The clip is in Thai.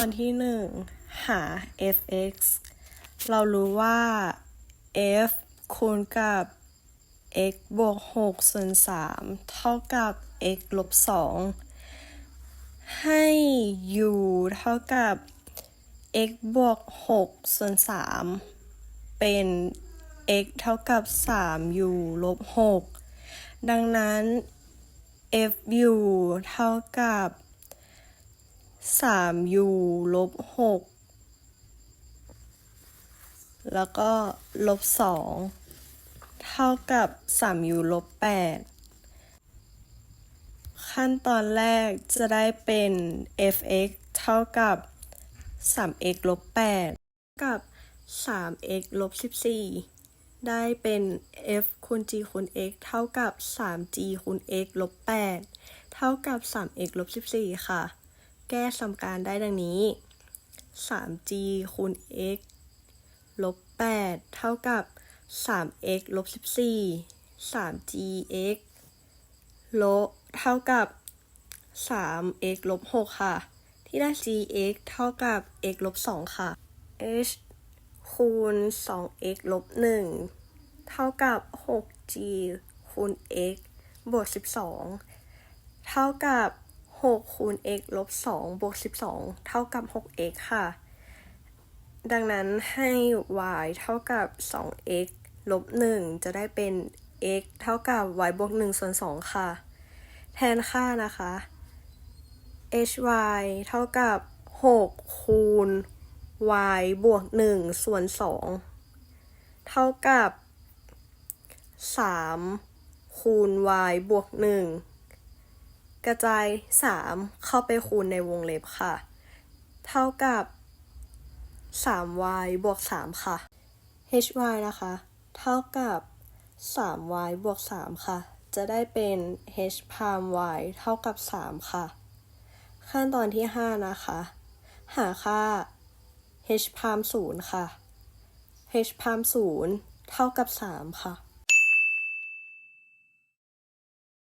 อนที่หนึ่งหา f(x) เรารู้ว่า f คูณกับ x บวก6ส่วน3เท่ากับ x ลบ2ให้ u เท่ากับ x บวก6ส่วน3เป็น x เท่ากับ 3u ลบ6ดังนั้น fu เท่ากับ 3u ลบ6แล้วก็ลบ2เท่ากับ 3u ลบ8ขั้นตอนแรกจะได้เป็น fx เท่ากับ 3x ลบ8กับ 3x ลบ14 ได้เป็น f คูณ g คูณ x เท่ากับ 3g คูณ x ลบ8เท่ากับ 3x ลบ14 ค่ะ แก้สมการได้ดังนี้ 3g คูณ x ลบ 8 เท่ากับ 3x ลบ 14 3gx ลบเท่ากับ 3x ลบ 6 ค่ะ ที่ได้ gx เท่ากับ x ลบ 2 ค่ะ h คูณ 2x ลบ 1 เท่ากับ 6g คูณ x บวก 12 เท่ากับ 6คูณ x ลบ2บวก 12 เท่ากับ 6x ค่ะ ดังนั้นให้ y เท่ากับ 2x ลบ 1 จะได้เป็น x เท่ากับ y บวก1ส่วน2ค่ะ แทนค่านะคะ hy เท่ากับ 6 คูณ y บวก 1 ส่วน 2 เท่ากับ 3 คูณ y บวก 1 กระจาย 3 เข้าไปคูณในวงเล็บค่ะ เท่ากับ 3y บวก 3 ค่ะ hy นะคะ เท่ากับ 3y บวก 3 ค่ะ จะได้เป็น h พาม y เท่ากับ 3 ค่ะ ขั้นตอนที่ 5 นะคะ หาค่า h พาม0ค่ะ h พาม0เท่ากับ 3 ค่ะ